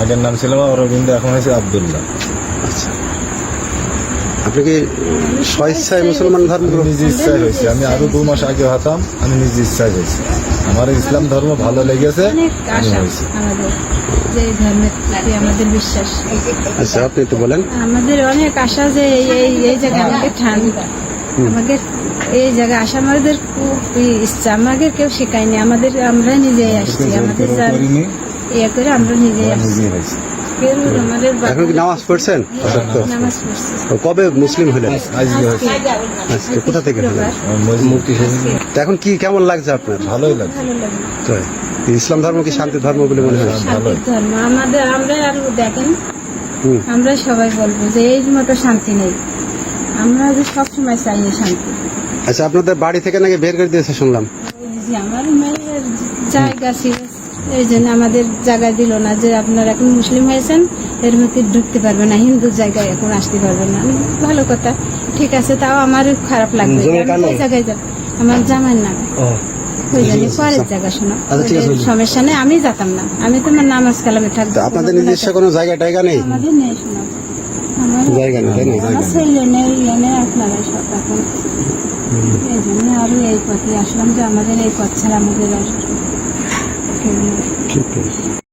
আগের নাম ছিল আমার অরবিন্দ এখন হয়েছে আবদুল্লাহ। আচ্ছা। আপনি কি স্বেচ্ছায় মুসলমান ধর্ম নিজ ইচ্ছায় হয়েছে। আমি আরও দু মাস আগে হতাম আমি নিজ ইচ্ছায় হয়েছি। আমার ইসলাম ধর্ম ভালো লেগেছে আমি হয়েছি। আমাদের যে ধর্মের প্রতি আমাদের বিশ্বাস। আচ্ছা আপনি একটু বলেন। আমাদের অনেক আশা যে এই এই এই জায়গায় আমাদের ঠান্ডা আমাদের এই জায়গায় আসা আমাদের খুব ইচ্ছা। আমাদের কেউ শেখায়নি আমাদের আমরা নিজেই আসছি। আমাদের ইয়ে করে আমরা নিজেই আসছি এখন কি নামাজ পড়ছেন? সত্য নামাজ পড়ছি। তো কবে মুসলিম হলেন? আজকে কোথা থেকে হলেন? এখন কি কেমন লাগছে আপনার? ভালোই লাগে ভালো লাগে তো ইসলাম ধর্ম কি শান্তি ধর্ম বলে মনে হয়? ধর্ম। আমাদের আমরা আর দেখেন আমরা সবাই বলব যে এই মতো শান্তি নেই। আমরা যে সবসময় চাই শান্তি। আচ্ছা আপনাদের বাড়ি থেকে নাকি বের করে দিয়েছে শুনলাম। আমার মেয়ের জায়গা ছিল। এই জন্য আমাদের জায়গা দিল না যে আপনারা এখন মুসলিম হয়েছেন এর মধ্যে ঢুকতে পারবে না হিন্দু জায়গায় এখন আসতে পারবে না। ভালো কথা ঠিক আছে তাও আমার খারাপ লাগবে? জায়গায় যাব আমার জামাইয়ের নামে ওই জন্য পরের জায়গা শোনা সমস্যা নেই আমি যেতাম না। আমি তোমার নামাজ কালামে থাকব। তো আপনাদের নিজস্ব কোনো জায়গা টায়গা নেই? আমাদের নেই শোনা। আমার জায়গা নেই আমার ছেলে নেই। ইয়ে নেই আপনারাই সব এখন। এই জন্য আরও এই পথে আসলাম যে আমাদের এই পথ ছাড়া আমাদের আর কেউ নেই। ঠিক আছে